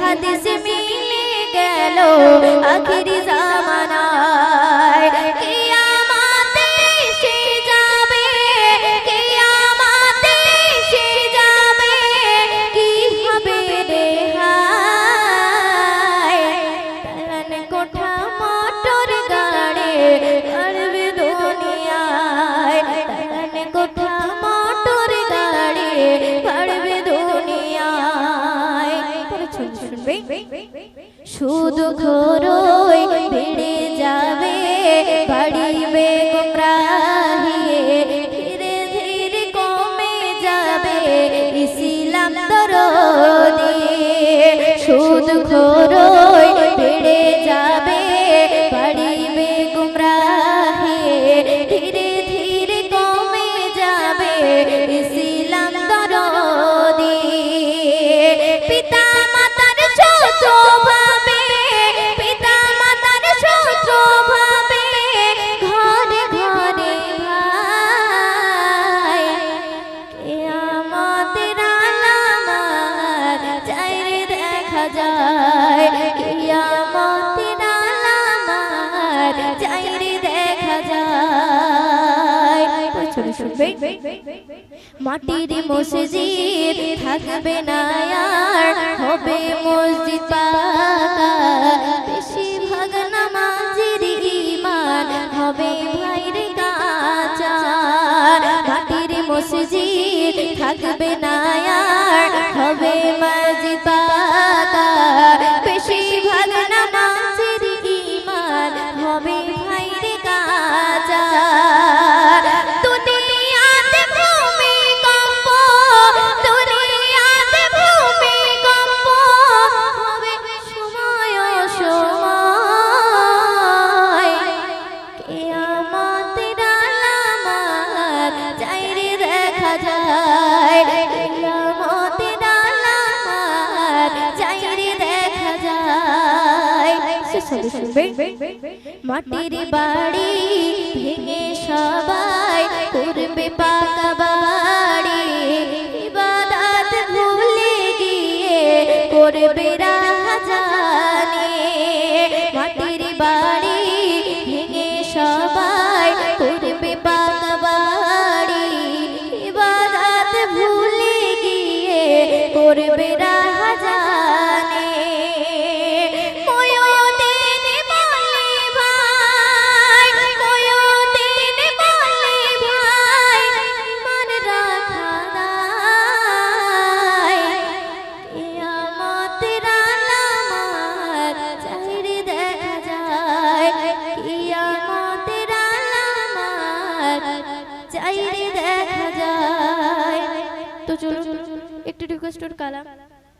হাদিস মিলে গেল। আখিরি শুনবে শুধু ঘোরই বেড়ে যাবে বাড়িবে যায়। মাটির মসজিদ থাকবে না হবে মসজিদ বেশিরভাগ নামাজের ইমান হবে ভাইর কাঁচা। মাটির মসজিদ থাকবে না হবে ভাইর কাঁচা দুনিয়াতে শুনবে। মাটির বাড়ি ভেঙে সবাই করবে পাকা বাড়ি। ইবাদত ভুলে গিয়ে করবে রাজানে। মাটির বাড়ি ভেঙে সবাই করবে পাকা বাড়ি। ইবাদত ভুলে গিয়ে করবে রাজানে। চাইরে দেখা যায়। তো চলো একটু রিকোয়েস্ট কালাম।